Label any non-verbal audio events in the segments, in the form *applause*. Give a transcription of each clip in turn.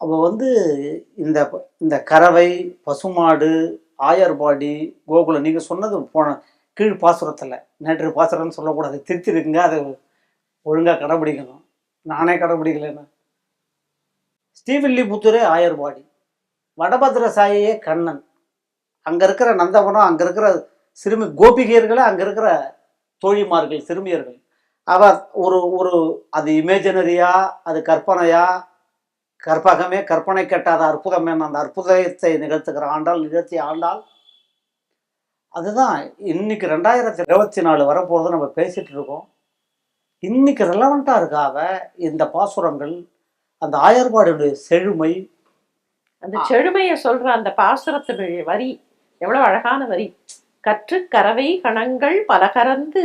அப்போ வந்து இந்த இந்த கறவை பசுமாடு ஆயர்பாடி கோகுலம் நீங்கள் சொன்னது போன கீழ் பாசுரத்தில் நேற்று பாசுரம்னு சொல்லக்கூடாது திருத்திருக்குங்க அதை ஒழுங்காக கடைபிடிக்கணும். நானே கடைபிடிக்கலைன்னு ஸ்ரீவில்லிபுத்தூரே ஆயர்பாடி. வடபத்திர சாயியே கண்ணன். அங்கே இருக்கிற நந்தவனம் அங்கே இருக்கிற சிறுமி கோபிகையர்களே அங்கே இருக்கிற தோழிமார்கள் சிறுமியர்கள். அவ ஒரு ஒரு அது இமேஜினரியா அது கற்பனையா கற்பகமே கற்பனை கட்டாத அற்புதம் என அந்த அற்புதத்தை நிகழ்த்துகிற ஆண்டால் நிகழ்த்தி ஆண்டால் அதுதான் இன்னைக்கு ரெண்டாயிரத்தி இருபத்தி நாலு வரப்போகிறது நம்ம பேசிட்டு இருக்கோம். இன்னைக்கு ரெலவெண்டா இருக்காக இந்த பாசுரங்கள் அந்த ஆயர்பாடுடைய செழுமை. அந்த செழுமையை சொல்ற அந்த பாசுரத்தினுடைய வரி எவ்வளவு அழகான வரி. கற்று கறவை கணங்கள் பலகரந்து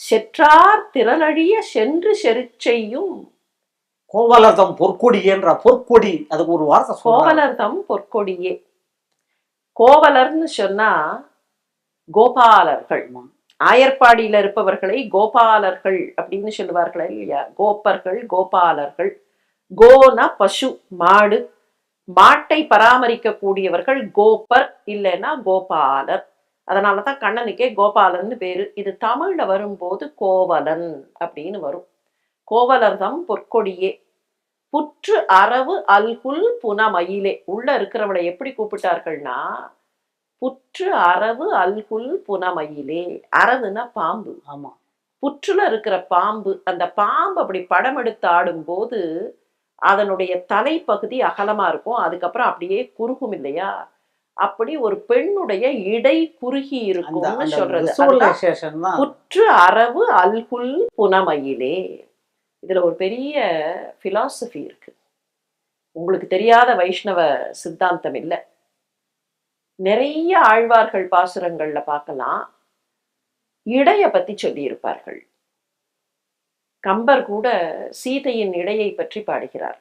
செற்றார் திரளழிய சென்று செருச்செய்யும் கோவலர்தம் பொற்கொடியேன்ற பொற்கொடி அதுக்கு ஒரு வார்த்தை கோவலர்தம் பொற்கொடியே. கோவலர்னு சொன்னா கோபாலர்கள். ஆயர்பாடியில இருப்பவர்களை கோபாலர்கள் அப்படின்னு சொல்லுவார்களே இல்லையா? கோப்பர்கள் கோபாலர்கள். கோனா பசு மாடு. மாட்டை பராமரிக்க கூடியவர்கள் கோப்பர் இல்லைன்னா கோபாலர். அதனாலதான் கண்ணனுக்கே கோபாலன்னு பேரு. இது தமிழ்ல வரும்போது கோவலன் அப்படின்னு வரும். கோவலர்தம் பொற்கொடியே. புற்று அரவு அல்குல் புனமயிலே. உள்ள இருக்கிறவளை எப்படி கூப்பிட்டார்கள்னா புற்று அரவு அல்குல் புனமயிலே. அரவுனா பாம்பு. ஆமா. புற்றுல இருக்கிற பாம்பு அந்த பாம்பு அப்படி படம் எடுத்து ஆடும்போது அதனுடைய தலைப்பகுதி அகலமா இருக்கும். அதுக்கப்புறம் அப்படியே குறுகும் இல்லையா? அப்படி ஒரு பெண்ணுடைய இடை குறுகி இருக்கும்னு சொல்றது. புற்று அரவு அல்குல் புனமயிலே. இதுல ஒரு பெரிய பிலாசபி இருக்கு. உங்களுக்கு தெரியாத வைஷ்ணவ சித்தாந்தம் இல்லை. நிறைய ஆழ்வார்கள் பாசுரங்கள்ல பார்க்கலாம். இடைய பத்தி சொல்லியிருப்பார்கள். கம்பர் கூட சீதையின் இடையை பற்றி பாடுகிறார்.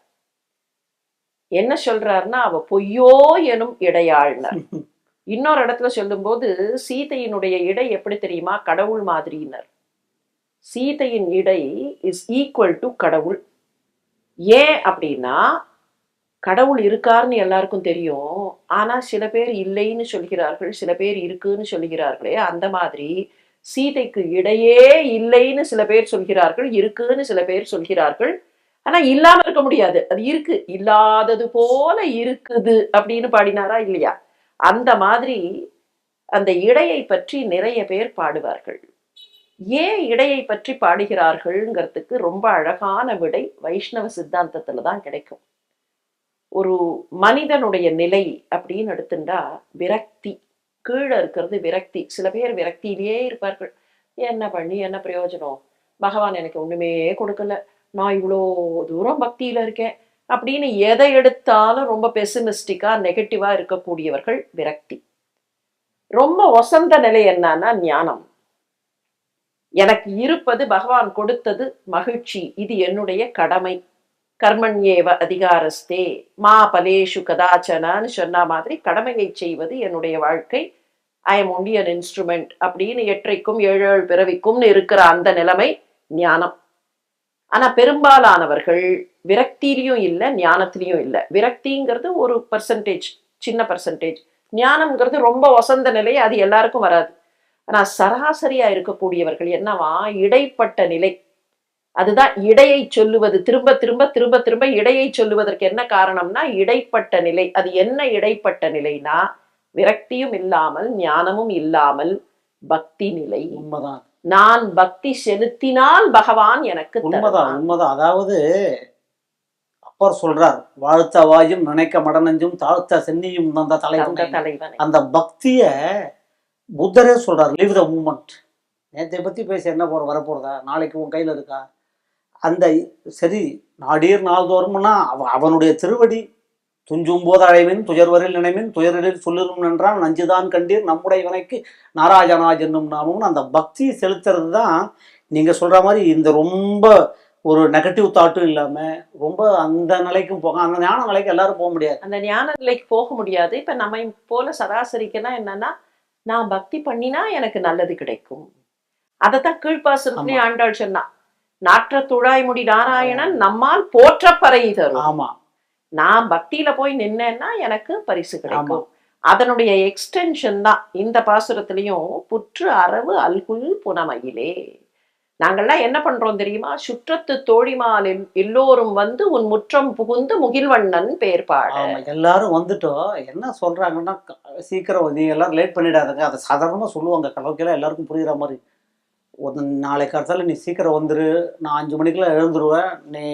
என்ன சொல்றாருன்னா அவ பொய்யோ எனும் இடையாள்னர். *laughs* இன்னொரு இடத்துல சொல்லும்போது சீதையினுடைய இடை எப்படி தெரியுமா? கடவுள் மாதிரினர் சீதையின் இடை இஸ் ஈக்குவல் டு கடவுள். ஏன் அப்படின்னா கடவுள் இருக்காருன்னு எல்லாருக்கும் தெரியும். ஆனா சில பேர் இல்லைன்னு சொல்கிறார்கள் சில பேர் இருக்குன்னு சொல்கிறார்களே அந்த மாதிரி சீதைக்கு இடையே இல்லைன்னு சில பேர் சொல்கிறார்கள் இருக்குன்னு சில பேர் சொல்கிறார்கள். ஆனா இல்லாம இருக்க முடியாது. அது இருக்கு. இல்லாதது போல இருக்குது அப்படின்னு பாடினாரா இல்லையா? அந்த மாதிரி அந்த இடையை பற்றி நிறைய பேர் பாடுவார்கள். ஏன் இடையை பற்றி பாடுகிறார்கள்ங்கிறதுக்கு ரொம்ப அழகான விடை வைஷ்ணவ சித்தாந்தத்துல தான் கிடைக்கும். ஒரு மனிதனுடைய நிலை அப்படின்னு எடுத்துட்டா விரக்தி. கீழே இருக்கிறது விரக்தி. சில பேர் விரக்தியிலேயே இருப்பார்கள். என்ன பண்ணி என்ன பிரயோஜனம்? பகவான் எனக்கு ஒண்ணுமே கொடுக்கல. நான் இவ்வளோ தூரம் பக்தியில இருக்கேன். அப்படின்னு எதை எடுத்தாலும் ரொம்ப பெசிமிஸ்டிக்கா நெகட்டிவா இருக்கக்கூடியவர்கள் விரக்தி. ரொம்ப ஒசந்த நிலை என்னன்னா ஞானம். எனக்கு இருப்பது பகவான் கொடுத்தது மகிழ்ச்சி. இது என்னுடைய கடமை. கர்மண்யேவ அதிகாரஸ்தே. மா பலேஷு கதாச்சனான்னு சொன்ன மாதிரி கடமையை செய்வது என்னுடைய வாழ்க்கை. I am only an instrument அப்படின்னு எற்றைக்கும் ஏழு ஏழு பிறவிக்கும்னு இருக்கிற அந்த நிலைமை ஞானம். ஆனா பெரும்பாலானவர்கள் விரக்தியிலையும் இல்லை ஞானத்திலையும் இல்லை. விரக்திங்கிறது ஒரு பர்சன்டேஜ் சின்ன பர்சன்டேஜ் ஞானம்ங்கிறது ரொம்ப வசந்த நிலை அது எல்லாருக்கும் வராது. ஆனா சராசரியா இருக்கக்கூடியவர்கள் என்னவா? இடைப்பட்ட நிலை. அதுதான் இடையை சொல்லுவது. திரும்ப திரும்ப திரும்ப திரும்ப இடையை சொல்லுவதற்கு என்ன காரணம்னா இடைப்பட்ட நிலை. அது என்ன இடைப்பட்ட நிலைனா? விரக்தியும் இல்லாமல் ஞானமும் இல்லாமல் பக்தி நிலை. உண்மைதான். நான் பக்தி செலுத்தினால் பகவான் எனக்கு உண்மைதான். உண்மைதான். அதாவது அப்பர் சொல்றார் வாழ்த்த வாயும் நினைக்க மடனஞ்சும் தாழ்த்த சென்னியும் தலைவன். தலைவனை. அந்த பக்திய புத்தரே சொல்கிறார் லீவ் த மூமெண்ட் நேற்றை பற்றி பேச என்ன போகிற வரப்போகிறதா நாளைக்கு உன் கையில் இருக்கா? அந்த சரி நாடீர் நாள்தோறும்னா அவ அவனுடைய திருவடி துஞ்சும் போது அழைவின் துயர்வரில் நினைவின் துயரில் சொல்லிடும் என்றால் நஞ்சுதான் கண்டீர் நம்முடைய வினைக்கு நாராஜனாஜ் என்னும் நாமும் அந்த பக்தி செலுத்துறது தான் நீங்கள் சொல்கிற மாதிரி இந்த ரொம்ப ஒரு நெகட்டிவ் தாட்டும் இல்லாம ரொம்ப அந்த நிலைக்கும் போக அந்த ஞான நிலைக்கு எல்லாரும் போக முடியாது. அந்த ஞான நிலைக்கு போக முடியாது. இப்ப நம்ம போல சராசரிக்குன்னா என்னன்னா நான் பக்தி பண்ணினா எனக்கு நல்லது கிடைக்கும். அதத்தான் கீழ்ப்பாசனத்திலே. ஆண்டாள் சொன்னா நாற்ற துழாய்முடி நாராயணன் நம்மால் போற்றப்பறை தரும். ஆமா. நான் பக்தியில போய் நின்னேன்னா எனக்கு பரிசு கிடைக்கும். அதனுடைய எக்ஸ்டென்ஷன் தான் இந்த பாசுரத்திலையும் புற்று அரவு அல்குல் புனமயிலே. நாங்கள்லாம் என்ன பண்றோம் தெரியுமா? சுற்றத்து தோழிமான் எல்லோரும் வந்து உன் முற்றம் புகுந்து முகில்வண்ணன் பேர் பாட எல்லாரும் வந்துட்டோம். என்ன சொல்றாங்கன்னா சீக்கிரம் நீ நீங்க எல்லாரும் லேட் பண்ணிடாதுங்க. அதை சாதாரணமா சொல்லுவாங்க. கலவைக்கெல்லாம் எல்லாருக்கும் புரியுற மாதிரி. ஒரு நாளைக்கு காலத்தால நீ சீக்கிரம் வந்துரு. நான் அஞ்சு மணிக்கெல்லாம் எழுந்துருவேன். நீ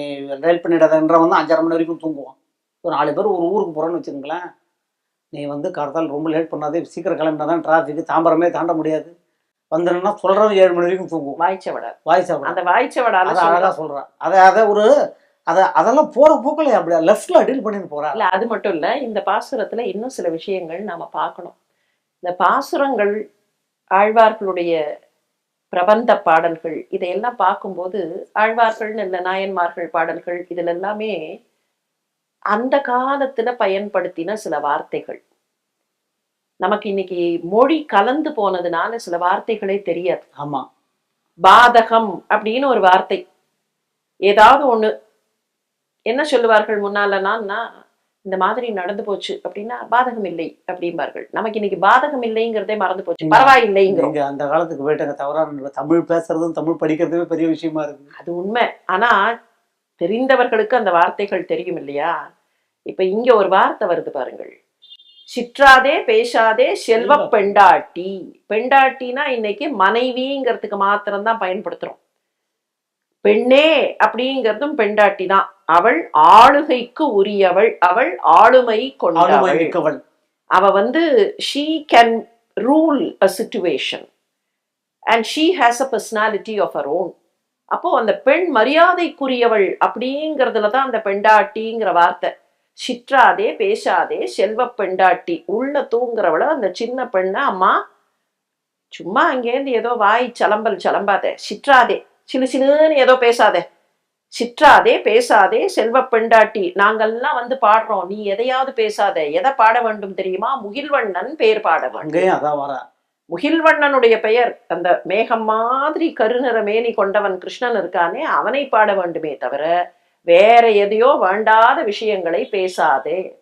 லேட் பண்ணிடாதன்ற வந்து அஞ்சரை மணி வரைக்கும் தூங்குவான். ஒரு நாலு பேர் ஒரு ஊருக்கு போகிறோன்னு வச்சுக்கோங்களேன். நீ வந்து காலத்தால் ரொம்ப லேட் பண்ணாதே. சீக்கிரம் கிளம்பினா தான் டிராஃபிக் தாம்பரமே தாண்ட முடியாது. வந்துடுன்னா சொல்றவன் ஏழு மணி வரைக்கும் தூங்குவான். வாய்ச்சவடர் வாய்ஸ் அப்படி அந்த வாய்ச்சவடால அதை அழகா சொல்றான் அதை அதை ஒரு அதை அதெல்லாம் போற போக்கில் அப்படியே லெஃப்ட்ல டீல் பண்ணிட்டு போறான் இல்ல அது மட்டும் இல்ல இந்த பாசுரத்துல இன்னும் சில விஷயங்கள் நாம பார்க்கணும். இந்த பாசுரங்கள் ஆழ்வார்களுடைய பிரபந்த பாடல்கள் இதையெல்லாம் பார்க்கும்போது ஆழ்வார்கள்னு இல்லை நாயன்மார்கள் பாடல்கள் இதுல எல்லாமே அந்த காலத்துல பயன்படுத்தின சில வார்த்தைகள். நமக்கு இன்னைக்கு மொழி கலந்து போனதுனால சில வார்த்தைகளே தெரியாது. ஆமா. பாதகம் அப்படின்னு ஒரு வார்த்தை. ஏதாவது ஒண்ணு. என்ன சொல்லுவார்கள் முன்னாலனா இந்த மாதிரி நடந்து போச்சு அப்படின்னா பாதகம் இல்லை அப்படிம்பார்கள். நமக்கு இன்னைக்கு பாதகம் இல்லைங்கிறதே மறந்து போச்சு. பரவாயில்லைங்கிறோம். நீங்க அந்த காலத்துக்கு போயிட்டு தவறான தமிழ் பேசுறதும் தமிழ் படிக்கிறதுமே பெரிய விஷயமா இருக்கு. அது உண்மை. ஆனா தெரிந்தவர்களுக்கு அந்த வார்த்தைகள் தெரியும் இல்லையா? இப்ப இங்க ஒரு வார்த்தை வருது பாருங்கள். சிற்றாதே பேசாதே செல்வ. பெண்டாட்டி. பெண்டாட்டினா இன்னைக்கு மனைவிங்கிறதுக்கு மாத்திரம்தான் பயன்படுத்துறோம். பெண்ணே அப்படிங்கிறதும் பெண்டாட்டி தான் அவள் ஆளுகைக்கு உரியவள். அவள் ஆளுமை கொண்டவள். அவ வந்து she can rule a situation and she has a personality of her own அப்போ அந்த பெண் மரியாதைக்குரியவள் அப்படிங்கிறதுல தான் அந்த பெண்டாட்டிங்கிற வார்த்தை. சிற்றாதே பேசாதே செல்வ பெண்டாட்டி உள்ள தூங்குறவள அந்த சின்ன பெண்ணை அம்மா சும்மா அங்கேருந்து ஏதோ வாய் சலம்பல் சலம்பாதே சிற்றாதே சிலு சிலுன்னு ஏதோ பேசாதே. சிற்றாதே பேசாதே செல்வ பெண்டாட்டி நாங்கெல்லாம் வந்து பாடுறோம் நீ எதையாவது பேசாத எதை பாட வேண்டும் தெரியுமா? முகில்வண்ணன் பேர் பாட வேண்டும். முகில்வண்ணனுடைய பெயர் அந்த மேகம் மாதிரி கருநிற மேனி கொண்டவன் கிருஷ்ணன் இருக்கானே அவனை பாட வேண்டுமே தவிர வேற எதையோ வேண்டாத விஷயங்களை பேசாதே.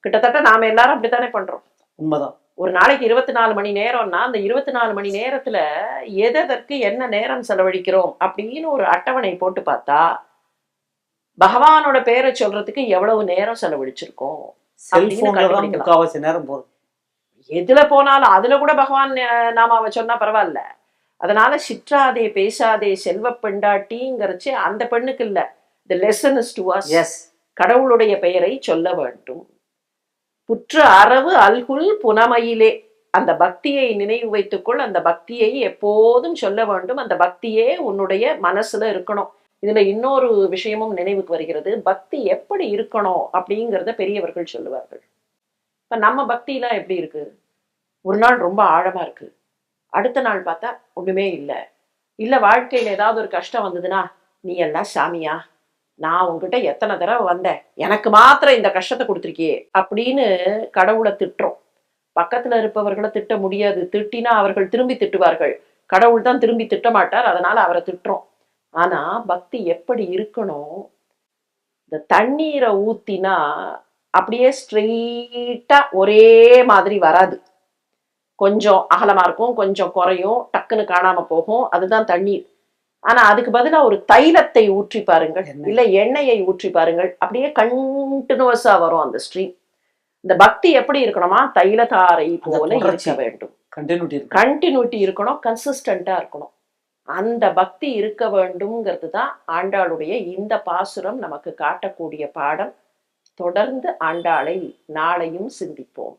கிட்டத்தட்ட நாம எல்லாரும் அப்படித்தானே பண்றோம். உண்மைதான். ஒரு நாளைக்கு இருபத்தி நாலு மணி நேரம்னா அந்த இருபத்தி நாலு மணி நேரத்துல எதற்கு என்ன நேரம் செலவழிக்கிறோம் அப்படின்னு ஒரு அட்டவணை போட்டு பார்த்தா பகவானோட பேரை சொல்றதுக்கு எவ்வளவு நேரம் செலவழிச்சிருக்கோம். முக்காவாசி நேரம் போகுது. எதுல போனாலும் அதுல கூட பகவான் நாம அவ சொன்னா பரவாயில்ல. அதனால சிற்றாதே பேசாதே செல்வ பெண்டாட்டிங்கிறச்சு அந்த பெண்ணுக்கு இல்ல. The lesson is to us yes கடவுளுடைய பெயரை சொல்ல வேண்டும். புற்று அரவு அல்குல் புனமையிலே. அந்த பக்தியை நினைவு வைத்துக்கொள். அந்த பக்தியை எப்போதும் சொல்ல வேண்டும். அந்த பக்தியே உன்னுடைய மனசுல இருக்கணும். இதுல இன்னொரு விஷயமும் நினைவுக்கு வருகிறது. பக்தி எப்படி இருக்கணும் அப்படிங்கிறத பெரியவர்கள் சொல்லுவார்கள். இப்ப நம்ம பக்திலாம் எப்படி இருக்கு? ஒரு நாள் ரொம்ப ஆழமா இருக்கு. அடுத்த நாள் பார்த்தா ஒண்ணுமே இல்லை. இல்ல வாழ்க்கையில ஏதாவது ஒரு கஷ்டம் வந்ததுன்னா நீ எல்லாம் சாமியா? நான் உங்ககிட்ட எத்தனை தடவை வந்தேன்? எனக்கு மாத்திரம் இந்த கஷ்டத்தை கொடுத்துருக்கியே? அப்படின்னு கடவுளை திட்டுறோம். பக்கத்துல இருப்பவர்களை திட்ட முடியாது. திட்டினா அவர்கள் திரும்பி திட்டுவார்கள். கடவுள் தான் திரும்பி திட்ட மாட்டார். அதனால அவரை திட்டுறோம். ஆனா பக்தி எப்படி இருக்கணும்? இந்த தண்ணீரை ஊத்தினா அப்படியே ஸ்ட்ரெயிட்டா ஒரே மாதிரி வராது. கொஞ்சம் அகலமா இருக்கும் கொஞ்சம் குறையும் டக்குன்னு காணாம போகும். அதுதான் தண்ணீர். ஆனா அதுக்கு பதிலா ஒரு தைலத்தை ஊற்றி பாருங்கள். இல்ல எண்ணெயை ஊற்றி பாருங்கள். அப்படியே கண்டினியூஸா வரும் அந்த ஸ்ட்ரீம் இந்த பக்தி எப்படி இருக்கணுமா? தைலதாரை போல. இருக்க வேண்டும். கண்டினியூட்டி இருக்கணும். கன்சிஸ்டண்டா இருக்கணும். அந்த பக்தி இருக்க வேண்டும்ங்கிறது தான் ஆண்டாளுடைய இந்த பாசுரம் நமக்கு காட்டக்கூடிய பாடம். தொடர்ந்து ஆண்டாளை நாளையும் சிந்திப்போம்.